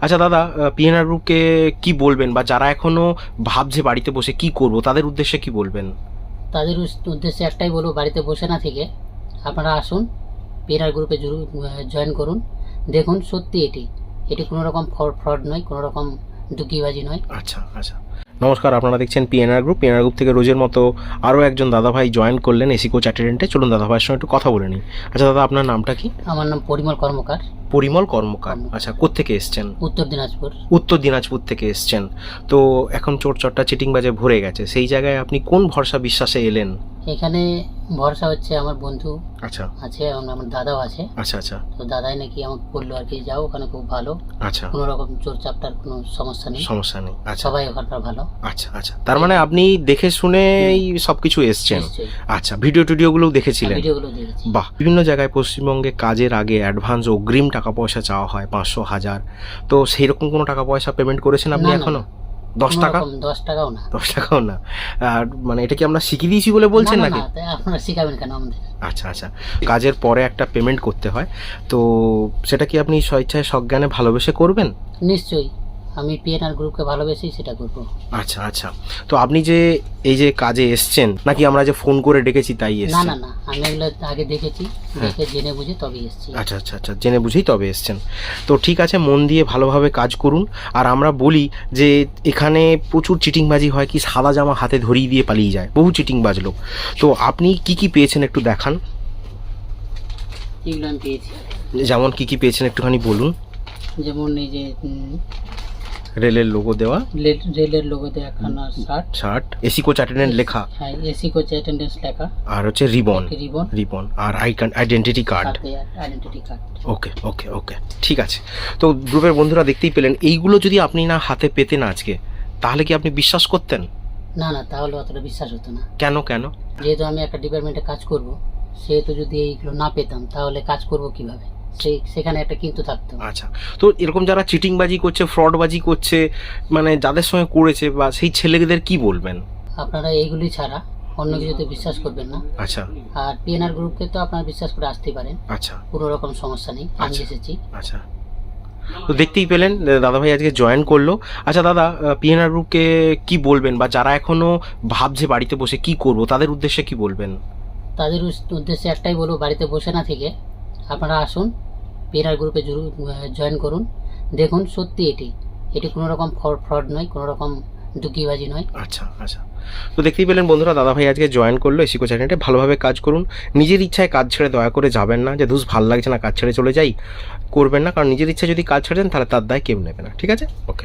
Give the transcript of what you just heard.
আচ্ছা দাদা পিএনআর গ্রুপকে কি বলবেন বা যারা এখনও ভাবছে বাড়িতে বসে কি করব তাদের উদ্দেশ্যে কি বলবেন? তাদের উদ্দেশ্যে একটাই বলব বাড়িতে বসে না থেকে আপনারা আসুন পিএনআর গ্রুপে জয়েন করুন। দেখুন সত্যি এটি এটি কোনো রকম ফ্রড নয় কোনো রকম দুঃখীবাজি নয়। আচ্ছা আচ্ছা। নমস্কার আপনারা দেখছেন পিএনআর গ্রুপ পিএনআর গ্রুপ থেকে রোজের মতো আরও একজন দাদাভাই জয়েন করলেন এসি কোচ অ্যাটেন্ডেন্টে চলুন দাদাভাইয়ের সঙ্গে একটু কথা বলে নিন আচ্ছা দাদা আপনার নামটা কি? আমার নাম পরিমল কর্মকার। পরিমল কর্মকার। আচ্ছা কোত্থেকে এসছেন? উত্তর দিনাজপুর। উত্তর দিনাজপুর থেকে এসছেন। তো এখন চোর চিটিংবাজে চিটিং বাজে ভরে গেছে। সেই জায়গায় আপনি কোন ভরসা বিশ্বাসে এলেন? এখানে ভরসা হচ্ছে আমার বন্ধু আচ্ছা। আছে এবং আমার দাদাও আছে। আচ্ছা আচ্ছা। তো দাদাই নাকি আমাকে বলল আর কি যাও ওখানে খুব ভালো। আচ্ছা। কোনো রকম চোর চাপটার কোনো সমস্যা নেই। সমস্যা নেই। আচ্ছা। সবাই ওখানকার ভালো। আচ্ছা আচ্ছা। তার মানে আপনি দেখে শুনেই সবকিছু এসছেন? আচ্ছা ভিডিও টিডিওগুলোও দেখেছিলেন? ভিডিওগুলো দেখেছি। বাহ। বিভিন্ন জায়গায় পশ্চিমবঙ্গে কাজের আগে অ্যাডভান্স অগ্রিম টাকা পয়সা চাওয়া হয় পাঁচশো হাজার। তো সেই রকম কোনো টাকা পয়সা পেমেন্ট করেছেন আপনি এখনও? দশ টাকা? দশ টাকাও না। দশ টাকাও না। আর মানে এটা কি আমরা শিখিয়ে দিয়েছি বলে বলছেন নাকি? আপনারা শিখাবেন কেন আমাদের? আচ্ছা আচ্ছা। কাজের পরে একটা পেমেন্ট করতে হয়। তো সেটা কি আপনি স্বেচ্ছায় সজ্ঞানে ভালোবেসে করবেন? নিশ্চয়ই। আমি পিএনআর গ্রুপকে ভালোবেসেই সেটা করব। আচ্ছা আচ্ছা। তো আপনি যে এই যে কাজে এসছেন নাকি আমরা যে ফোন করে ডেকেছি তাই না এসছেন? না না আমি এগুলো আগে দেখেছি দেখে জেনে বুঝে তবেই এসেছি। আচ্ছা আচ্ছা আচ্ছা জেনে বুঝেই তবে এসছেন। তো ঠিক আছে মন দিয়ে ভালোভাবে কাজ করুন। আর আমরা বলি যে এখানে প্রচুর চিটিংবাজি হয় কি সাদা জামা হাতে ধরিয়ে দিয়ে পালিয়ে যায় বহু চিটিংবাজ লোক। তো আপনি কি কি পেয়েছেন একটু দেখান? এগুলো আমি পেয়েছি। যেমন কি কি পেয়েছেন একটুখানি বলুন। যেমন এই যে উম, রেলের লোগো দেওয়া। রেল- রেলের দেওয়া একখানা shirt shirt AC coach attendant লেখা। হ্যাঁ এসি কোচ অ্যাটেন্ডেন্স লেখা। আর হচ্ছে রিবন রিবন রিবন আর identity card identity card okay okay okay. ঠিক আছে। তো গ্রুপের বন্ধুরা দেখতেই পেলেন এইগুলো যদি আপনি না হাতে পেতেন আজকে তাহলে কি আপনি বিশ্বাস করতেন? না না তাহলে অতটা বিশ্বাস হতো না। কেন কেন? যেহেতু আমি একটা ডিপার্টমেন্টে কাজ করব সেহেতু যদি এইগুলো না পেতাম তাহলে কাজ করব কীভাবে? সেই সেখানে একটা কিন্তু থাকতো। আচ্ছা তো এরকম যারা চিটিংবাজি করছে ফ্রডবাজি করছে মানে যাদের সঙ্গে করেছে বা সেই ছেলেদের কি বলবেন? আপনারা এইগুলি ছাড়া অন্য কিছুতে বিশ্বাস করবেন না। আচ্ছা। আর পিএনআর গ্রুপকে তো আপনারা বিশ্বাস করে আসতেই পারেন। আচ্ছা। কোনো রকম সমস্যা নেই আমি আচ্ছা। এসেছি। আচ্ছা। তো দেখতেই পেলেন দাদাভাই আজকে জয়েন করল। আচ্ছা দাদা পিএনআর গ্রুপকে কি বলবেন বা যারা এখনও ভাবছে বাড়িতে বসে কি করব তাদের উদ্দেশ্যে কি বলবেন? তাদের উদ্দেশ্যে একটাই বলব বাড়িতে বসে না থেকে আপনারা আসুন পিএনআর গ্রুপে জয়েন করুন। দেখুন, সত্যি এটি। এটি কোনো রকম ফ্রড নয়, কোনো রকম দুকিবাজি নয়। আচ্ছা আচ্ছা। তো দেখতেই পেলেন বন্ধুরা দাদা ভাই আজকে জয়েন করল এসিকো চ্যানেলটা ভালোভাবে কাজ করুন। নিজের ইচ্ছায় কাজ ছেড়ে দয়া করে যাবেন না, যে ধুস ভালো লাগছে না কাজ ছেড়ে চলে যাই। করবেন না, কারণ নিজের ইচ্ছায় যদি কাজ ছেড়ে দেন, তাহলে তার দায় কেউ নেবে না। ঠিক আছে? ওকে